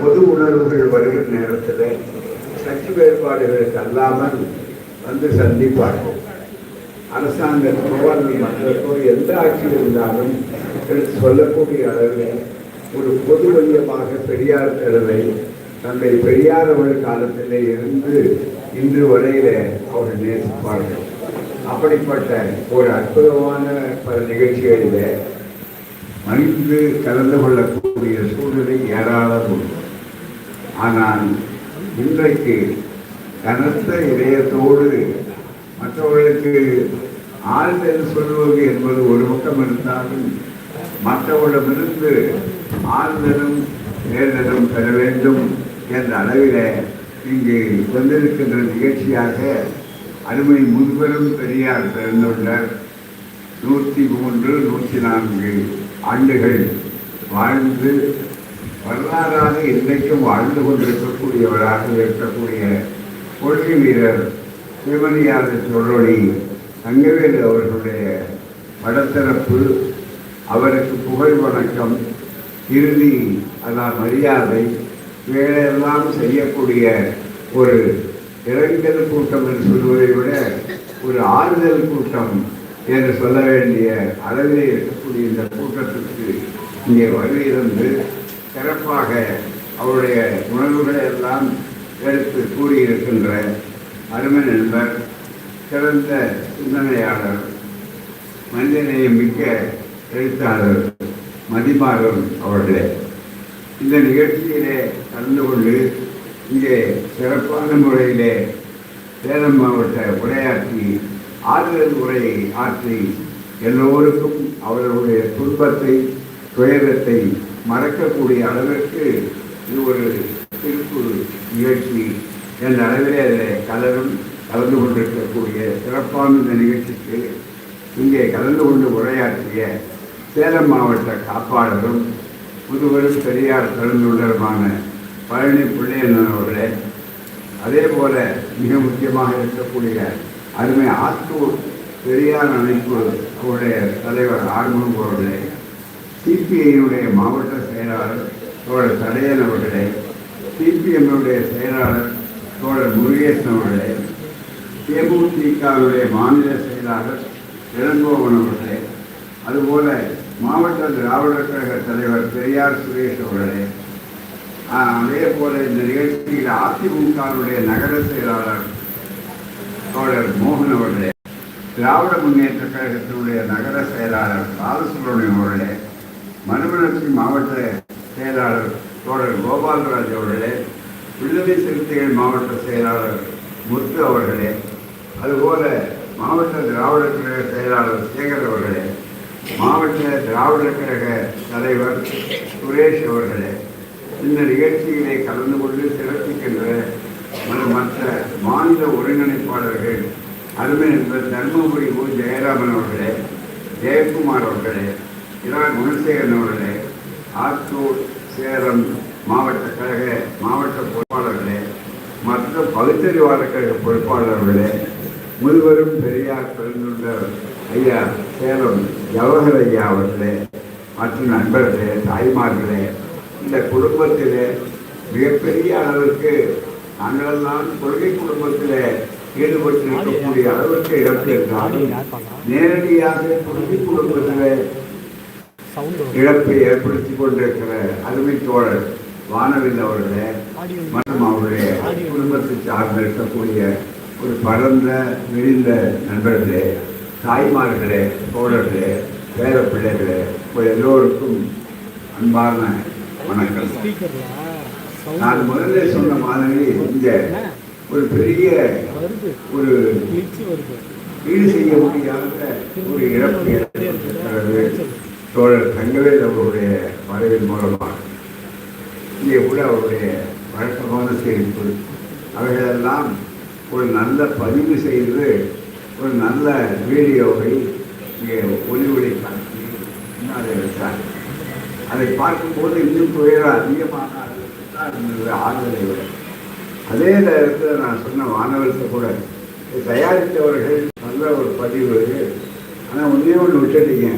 பொது உணர்வுகள் வருகிற நேரத்தில் கட்சி வேறுபாடுகளுக்கு அல்லாமல் வந்து சந்திப்பார்கள் அரசாங்கத்தோ அல்லது எந்த ஆட்சி இருந்தாலும் எடுத்து சொல்லக்கூடிய அளவில் ஒரு பொது மையமாக பெரியார் தலைவை தந்தை பெரியார் அவர்கள் காலத்திலே இருந்து இன்று வரையில அவர்கள் நேசிப்பார்கள். அப்படிப்பட்ட ஒரு அற்புதமான பல நிகழ்ச்சிகளில் மனித கலந்து கொள்ளக்கூடிய சூழ்நிலை ஏராளம் உண்டு. ஆனால் இன்றைக்கு கனத்த இதயத்தோடு மற்றவர்களுக்கு ஆறுதல் சொல்வது என்பது ஒரு பக்கம் இருந்தாலும் மற்றவரிடமிருந்து ஆறுதலும் நேர்தலும் பெற வேண்டும் என்ற அளவில் இங்கு வந்திருக்கின்ற நிகழ்ச்சியாக அருமை முன்பெரும் பெரியார் பிறந்துள்ளார். நூற்றி மூன்று நூற்றி நான்கு. ஆண்டுகள் வாழ்ந்து வரலாறாக இன்றைக்கும் வாழ்ந்து கொண்டிருக்கக்கூடியவராக இருக்கக்கூடிய கொள்கை வீரர் சிவனியாத சொல்லொழி தங்கவேலு அவர்களுடைய படத்தரப்பு அவருக்கு புகழ் வணக்கம் இறுதி அதான் மரியாதை வேலையெல்லாம் செய்யக்கூடிய ஒரு இளைஞர் கூட்டம் என்று சொல்வதை விட ஒரு ஆறுதல் கூட்டம் என்று சொல்ல வேண்டிய அளவிலே இருக்கக்கூடிய இந்த கூட்டத்திற்கு இங்கே வருகிறது சிறப்பாக அவருடைய உணர்வுகளை எல்லாம் எடுத்து கூறியிருக்கின்ற அருமை நண்பர் சிறந்த சிந்தனையாளர் மனிதநேயம் மிக்க எழுத்தாளர் மதிமாறன் அவர்களே. இந்த நிகழ்ச்சியிலே கலந்து கொண்டு இங்கே சிறப்பான முறையிலே சேலம் மாவட்ட உரையாற்றி ஆறுதல் உரையை ஆற்றி எல்லோருக்கும் அவர்களுடைய துன்பத்தை துயரத்தை மறக்கக்கூடிய அளவிற்கு இது ஒரு திருப்பு நிகழ்ச்சி என்ற அளவிலே அதில் கலரும் கலந்து கொண்டிருக்கக்கூடிய சிறப்பான இந்த நிகழ்ச்சிக்கு இங்கே கலந்து கொண்டு உரையாற்றிய சேலம் மாவட்ட காப்பாளரும் புதுவரும் பெரியார் பெருந்துள்ளருமான பழனி பிள்ளையன் அவர்களே அதே போல மிக முக்கியமாக இருக்கக்கூடிய அருமை ஆத்தூர் பெரியார் அமைப்பு அவருடைய தலைவர் ஆர்வம் அவர்களே சிபிஐனுடைய மாவட்ட செயலாளர் தோழர் தடையன் அவர்களே சிபிஎம்முடைய செயலாளர் தோழர் முருகேசன் அவர்களே தேமுதிகவுடைய மாநில செயலாளர் இளங்கோவன் அவர்களே அதுபோல மாவட்ட திராவிடர் கழக தலைவர் பெரியார் சுரேஷ் அவர்களே அதே போல இந்த நிகழ்ச்சியில் அதிமுகவுடைய நகர செயலாளர் தோழர் மோகன் அவர்களே திராவிட முன்னேற்ற கழகத்தினுடைய நகர செயலாளர் பாலசுப்ரமணியம் அவர்களே மறுமலர்ச்சி மாவட்ட செயலாளர் தோழர் கோபால்ராஜ் அவர்களே விடுதலை சிறுத்தைகள் மாவட்ட செயலாளர் முத்து அவர்களே அதுபோல மாவட்ட திராவிட கழக செயலாளர் சேகர் அவர்களே மாவட்ட திராவிட கழக தலைவர் சுரேஷ் அவர்களே இந்த நிகழ்ச்சிகளை கலந்து கொண்டு சிறப்பிக்கின்ற மற்ற மாநில ஒருங்கிணைப்பாளர்கள் அருமை என்பது தர்மபுரி ஊ ஜெயராமன் அவர்களே ஜெயக்குமார் அவர்களே இரா குணசேகரன் அவர்களே ஆத்தூர் சேலம் மாவட்ட கழக மாவட்ட பொறுப்பாளர்களே மற்ற பகுத்தறிவாளர் கழக பொறுப்பாளர்களே முதுவரும் பெரியார் பிறந்துள்ள ஐயா சேலம் ஜவஹர் ஐயா அவர்களே மற்ற நண்பர்களே தாய்மார்களே இந்த குடும்பத்திலே மிகப்பெரிய அளவிற்கு நாங்களெல்லாம் கொள்கை குடும்பத்திலே ஈடுபட்டிருக்கக்கூடிய அளவுக்கு இழப்பு இருந்தாலும் நேரடியாக புரிந்து குடும்பத்திலே இழப்பை ஏற்படுத்தி கொண்டிருக்கிற அருமை தோழர் வானவில் அவர்களே மற்றும் அவருடைய குடும்பத்தை சார்ந்து இருக்கக்கூடிய ஒரு பரந்த விரிந்த நண்பர்களே தாய்மார்களே தோழர்களே பேர பிள்ளைகளே எல்லோருக்கும் அன்பான வணக்கம். நான் முதல்ல சொன்ன மாதிரி இந்த ஒரு பெரிய ஒரு ஈடு செய்ய முடியாத ஒரு இழப்பு ஏற்பட்டிருக்கிறது. தோழர் தங்கவேல் அவருடைய மறைவின் மூலமாக. இங்கே கூட அவருடைய வழக்கமான சேமிப்பு அவைகளெல்லாம் ஒரு நல்ல பதிவு செய்து ஒரு நல்ல வீடியோவை இங்கே ஒளி ஒளி காட்சி முன்னாடி வைத்தார். அதை பார்க்கும்போது இன்னும் துயரம் அதிகமாக இருந்தது ஆறுதலை விட அதே நேரத்தில் நான் சொன்ன மாணவர்கிட்ட கூட தயாரித்தவர்கள் நல்ல ஒரு பதிவு ஆனால் ஒன்றே ஒன்று விட்டுட்டீங்க.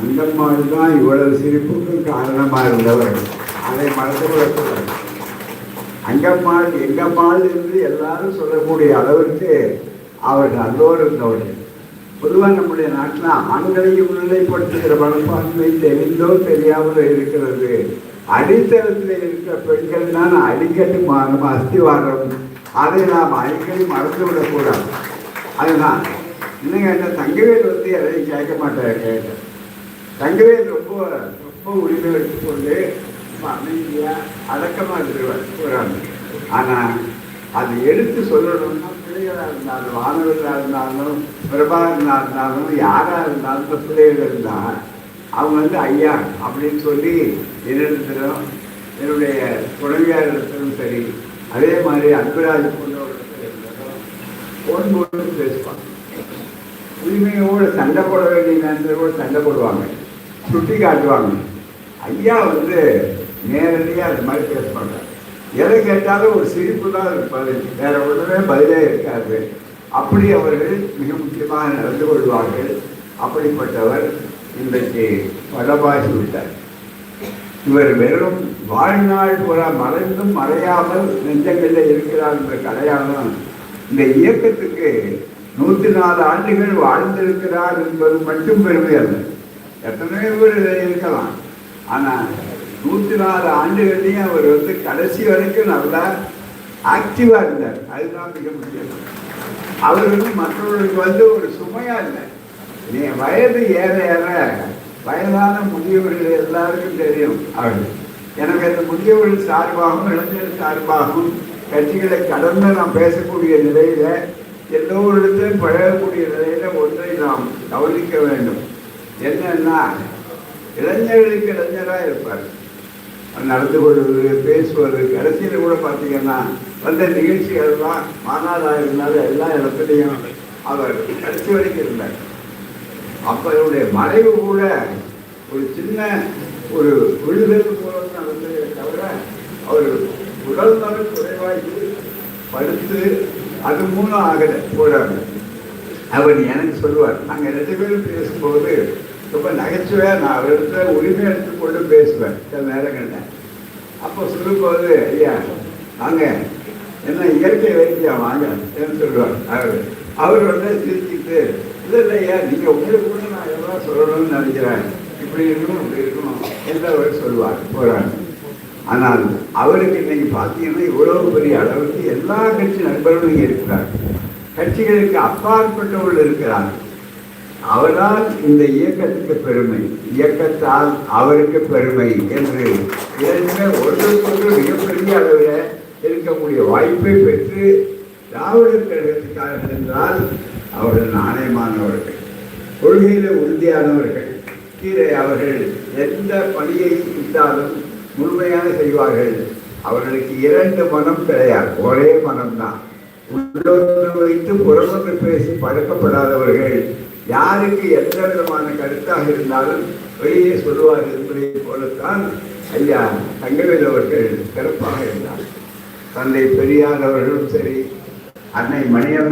அந்த மாதிரி தான் இவ்வளவு சிரிப்புக்கும் காரணமாக இருந்தவர். அதை மறந்து விடக்கூடாது அங்கம்மாள் எங்கம்மாள் என்று எல்லாரும் சொல்லக்கூடிய அளவிற்கு அவர்கள் அல்லோர் இருந்தவர்கள். பொதுவாக நம்முடைய நாட்டில் ஆண்களையும் முன்னிலைப்படுத்துகிற மனப்பான்மை தெரிந்தோ தெரியாமலோ இருக்கிறது. அடித்தளத்தில் இருக்கிற பெண்கள் தான் அடிக்கடி மா- நம்ம அஸ்திவாரம் அதை நாம் அடிக்கடி மறந்து விடக்கூடாது அதுதான். இன்னும் என்ன தங்கவேல் வந்து எதையும் கேட்க மாட்டார் கேட்டேன் தங்கவேல் ரொம்ப ரொம்ப உரிமை எடுத்துக்கொண்டு ரொம்ப அமைதியாக அடக்கமாக இருக்கிறவர் ஆனால் அது எடுத்து சொல்லணும்னா பிள்ளைகளாக இருந்தாலும் மாணவர்களாக இருந்தாலும் பிரபாகரனா இருந்தாலும் யாராக இருந்தாலும் இந்த பிள்ளைகள் இருந்தால் அவங்க வந்து ஐயா அப்படின்னு சொல்லி என்னிடத்திலும் என்னுடைய துணைவியாரிடத்திலும் சரி அதே மாதிரி அன்பராஜ் போன்றவர்களிடத்திலும் ஃபோன் போட்டு பேசுவாங்க. உரிமையோடு சண்டை போட வேண்டிய நேரத்தில் கூட சண்டை போடுவாங்க. சுட்டி காட்டுவாங்க. ஐயா வந்து நேரடியாக அது மாதிரி பேச மாட்டாங்க எதை கேட்டாலும் ஒரு சிரிப்பு தான் இருப்பாரு. வேற ஒன்றுமே பதிலே இருக்காது. அப்படி அவர்கள் மிக முக்கியமாக நடந்து கொள்வார்கள். அப்படிப்பட்டவர் இன்றைக்கு வடபாசி விட்டார். இவர் வெறும் வாழ்நாள் புற மறைந்தும் மறையாமல் நெஞ்சங்களில் இருக்கிறார் என்ற கலையாளம் இந்த இயக்கத்துக்கு நூற்றி நாலு ஆண்டுகள் வாழ்ந்திருக்கிறார் என்பது மட்டும் பெருமை அல்ல. எத்தனையோ பேர் இதில் இருக்கலாம். ஆனால் நூற்றி நாலு ஆண்டுகள்லையும் அவர் வந்து கடைசி வரைக்கும் நல்லா ஆக்டிவாக இருந்தார். அதுதான் மிக முக்கியம். அவர் வந்து மற்றவர்களுக்கு வந்து ஒரு சுமையாக இல்லை. நீ வயது ஏற ஏற வயதான முதியவர்கள் எல்லாருக்கும் தெரியும் அவர்கள் எனக்கு அந்த முதியவர்கள் சார்பாகவும் இளைஞர்கள் சார்பாகவும் கட்சிகளை கடந்து நாம் பேசக்கூடிய நிலையில எல்லோரிடத்திலும் பழகக்கூடிய நிலையில ஒன்றை நாம் கவனிக்க வேண்டும். என்னன்னா இளைஞர்களுக்கு இளைஞராக இருப்பார். நடந்து கொள்வது பேசுவது கடைசியில் கூட பார்த்தீங்கன்னா வந்த நிகழ்ச்சிகள்லாம் மாநாடாக இருந்தாலும் எல்லா இடத்துலையும் அவர் கடைசி வரைக்கும் இருந்தார். அப்போ அவருடைய மறைவு கூட ஒரு சின்ன ஒரு விழுதல் மூலம் நடந்ததை தவிர அவர் உடல் நலம் குறைவாகி படுத்து அது மூலம் ஆகல போடாமல் அவர் எனக்கு சொல்லுவார் நாங்கள் ரெண்டு பேரும் பேசும்போது ரொம்ப நகைச்சுவையாக நான் அவர்கிட்ட உரிமை எடுத்துக்கொண்டு பேசுவேன் சில நேரங்களில். அப்போ சொல்லும்போது ஐயா நாங்கள் என்ன இயற்கை வைத்தியா வாங்க என்று சொல்லுவார். அவர் அவர் வந்து சிரிச்சுட்டு இல்லை இல்லையா நீங்கள் உங்களுக்கு கூட நான் எல்லாம் சொல்லணும்னு நினைக்கிறேன். இப்படி இருக்கணும் இப்படி இருக்கணும். எல்லாரும் சொல்லுவார் போகிறாங்க ஆனால் அவருக்கு இன்னைக்கு பார்த்தீங்கன்னா இவ்வளவு பெரிய அளவுக்கு எல்லா கட்சி நண்பர்களும் இங்கே இருக்கிறார் கட்சிகளுக்கு அப்பாற்பட்டவர்கள் இருக்கிறார் அவரால் இந்த இயக்கத்துக்கு பெருமை இயக்கத்தால் அவருக்கு பெருமை என்று இரண்டுமே ஒன்றுக்கொன்று மிகப்பெரிய அளவில் இருக்கக்கூடிய வாய்ப்பை பெற்று திராவிடர் கழகத்துக்காக சென்றால் அவர்கள் நாணயமானவர்கள் கொள்கையில் உறுதியானவர்கள் கீழே அவர்கள் எந்த பணியை இட்டாலும் முழுமையாக செய்வார்கள். அவர்களுக்கு இரண்டு மனம் கிடையாது ஒரே மனம்தான். உள்ளொன்று வைத்து புறமொன்று பேசி பழக்கப்படாதவர்கள் யாருக்கு எந்த விதமான கருத்தாக இருந்தாலும் வெளியே சொல்லுவார் என்பதை போலத்தான் ஐயா தங்கவேல் அவர்கள் சிறப்பாக இருந்தார். தந்தை பெரியார் அவர்களும் சரி அன்னை மணியம்மை